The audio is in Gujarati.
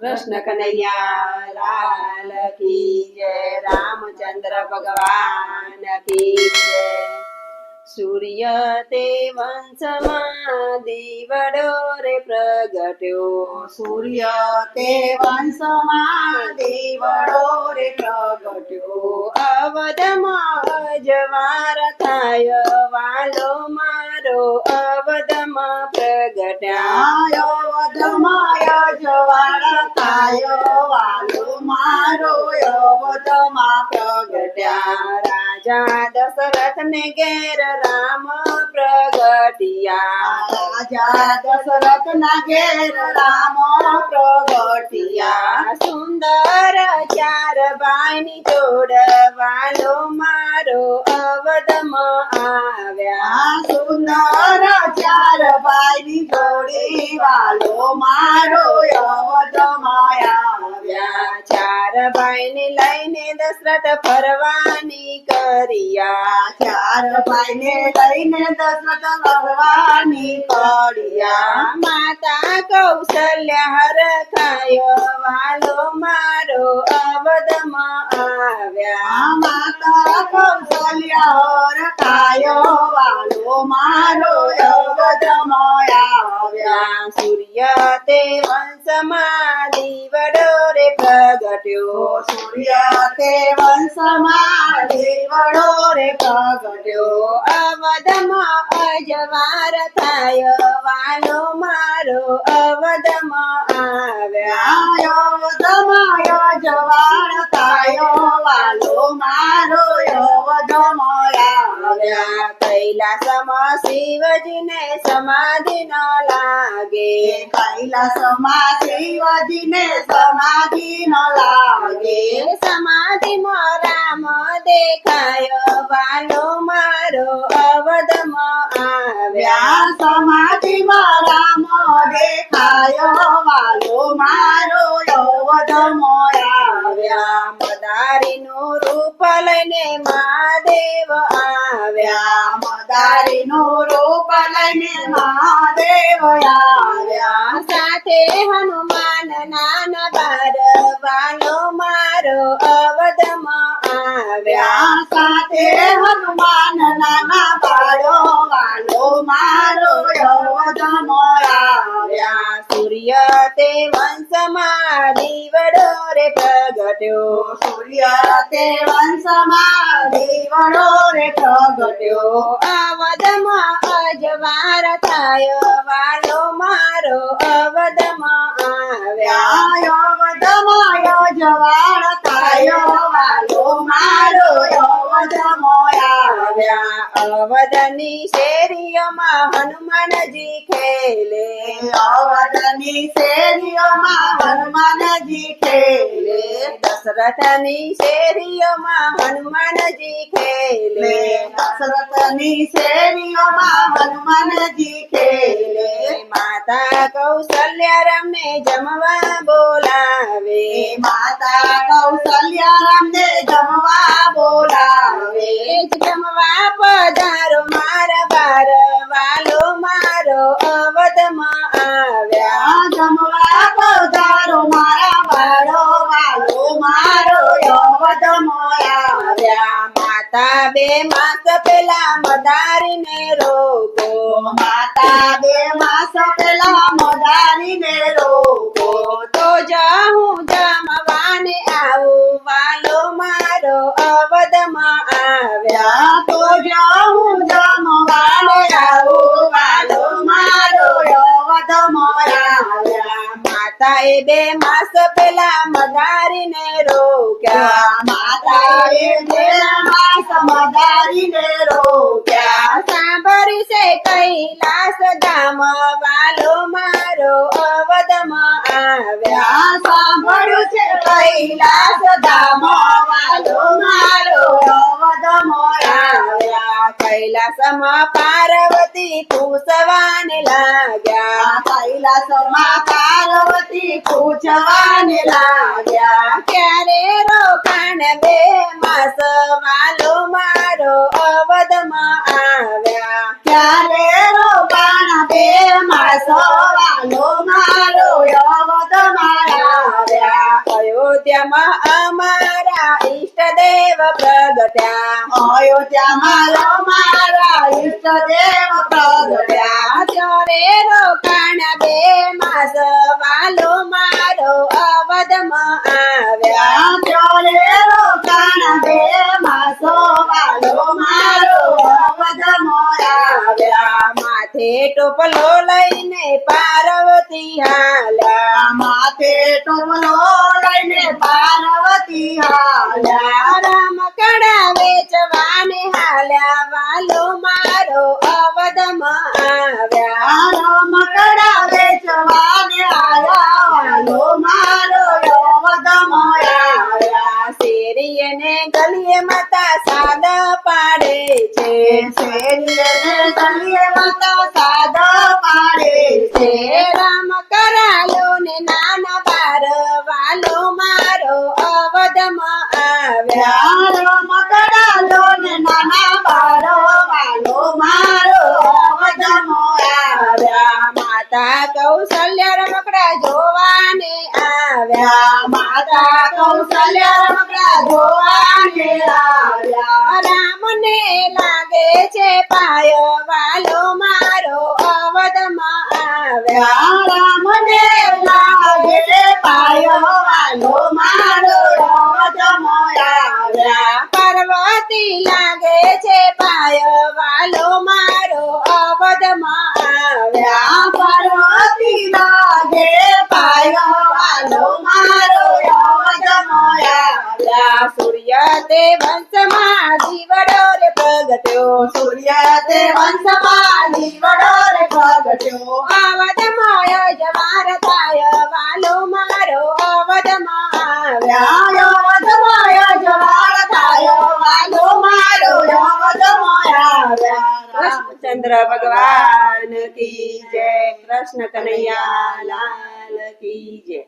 કૃષ્ણ કનૈયા, લાલ કી જય, રામચંદ્ર ભગવાન કી જય. સૂર્ય તે વંશમાં રે પ્રગટ્યો. સૂર્ય તે વંશમાં રે પ્રગટ્યો. અવધમાં જવાર થાય, વાલો મારો અવધમાં પ્રગટ્યા. આયો રાજા દશરથ ને ઘેર રામ પ્રગટિયા. રાજા દશરથ ના ઘેર રામ પ્રગટિયા. સુંદર ચાર બાઈની જોડવાલો મારો અવધમ આવ્યા. સુંદર ચાર બાઈની જોડી વાલો મારો અવધમાં આવ્યા ચાર ભાઈને લઈને દશરથ ફરવાની કર્યા. ચાર ભાઈને લઈને દશરથ ફરવાની કરિયા. માતા કૌશલ્ય હરખાયો વાલો મારો અવધમાં આવ્યા. માતા કૌશલ્ય હર કાયો વાલો મારો આવ્યા સૂર્ય તે વંશમાં દીવડો રે પ્રગટ્યો સૂર્ય તે વંશમાં દીવડો રે પ્રગટ્યો અવધમાં અજવાર થાય વાલો મારો અવધમાં આવ્યા આયો કૈલાસમાં શિવજીને સમાધિ ન લાગે. કૈલાસમાં શિવજીને સમાધિ ન લાગે સમાધિ રામ દેખાયો વાલો મારો અવધમાં આવ્યા. વ્યા સમાધિમાં રામ દેખાયો વાલો મારો અવધમાં આવ્યા. મદારીનું રૂપ લઈને મહાદેવ આવ્યા રૂપ લઈને મહાદેવ આવ્યા. સાથે હનુમાન નાના બારવાનો મારો અવધમાં આવ્યા. સાથે હનુમાન નાના પાડો મારો અવધમાં આવ્યા. સૂર્ય તે વંશમાં દીવડો પ્રગટ્યો. સૂર્ય તે વંશમાં દેવડો રે પ્રગટ્યો. અવધમાં અજવાર થાય, વાલો મારો અવધમાં આવ્યા. અવધમાં વધમાયો અવધની શેરીઓમાં હનુમાનજી ખેલે. અવધની શેરીઓમાં હનુમાનજી ખેલે. દશરથની શેરીઓમાં હનુમાનજી ખેલે. દશરથની શેરીઓમાં હનુમાનજી ખેલે. માતા કૌશલ્યા રમને જમવા બોલાવે. માતા કૌશલ્યારામને જમવા બોલાવે. પધારો, મારા બાર વાલો મારો અવધમાં આવ્યા. જમવા પધારો, મારા બાળો વાલો મારો અવધમાં આવ્યા. માતા બે માસ પેલા મદારીને રોગો. માતા બે માસ પેલા મદારીને માતાએ બે માસ પેલા મદારીને રોક્યા. માતાએ બે માસ મદારીને રોક્યા. સાંભળી છે કૈલાસ ધામ વાલો મારો અવધમાં આવ્યા. સાંભળ્યું છે કૈલાસ ધામ વાલો મારો અવધમાં આવ્યા. કૈલાસમાં પાર્વતી પૂછવાને લાગ્યા. કૈલાસમાં પાર્વતી પૂછવાને લાગ્યા. ક્યારે રોકાણ બે માસ વાલો મારો અવધમાં આવ્યા. ક્યારે રોકાણ બે માસ વાલો મારો અવધમાં આવ્યા. અયોધ્યામાં અમારા ઈષ્ટદેવ પ્રગટ્યા. અયોધ્યામાં મારા ઈષ્ટદેવ પ્રગટ્યા. ચોરે રોકાણ બે માસ વાલો મારો અવધમાં આવ્યા. ચોરે રોકાણ બે માસો વાલો મારો અવધમો આવ્યા. માથે ટોપલો લઈને પાર્વતી હાલ્યા. માથે લઈને પાર્વતી હાલ્યા રામ કડા વેચવાને હાલ્યા વાલો મારો અવધમાં આવ્યા મકડા વેચવાને હાલ્યા વાલો મારો અવધમો આવ્યા શેરીએ ને ગલીએ માતા સાદ પાડે છે શેરીએ ગલીએ માતા સાદો પાડે છે. રામને લાગે છે પાયો વાલો મારો અવધમાં આવ્યા. રામને લાગે પાયો વાલો મારો અવધમો આવ્યા. પાર્વતી લાગે છે તે વંશમાં જીવડો રે પ્રગટ્યો. સૂર્ય તે વંશમાં જીવડો રે પ્રગટ્યો. અવધમાય જવાર થાય વાલો મારો અવધમાં આવ્યા આવ્યો અધમાય જવાર થાય વાલો મારો અવધમો આવ્યા ચંદ્ર ભગવાન કી જય. કૃષ્ણ કનૈયા લાલ કી જય.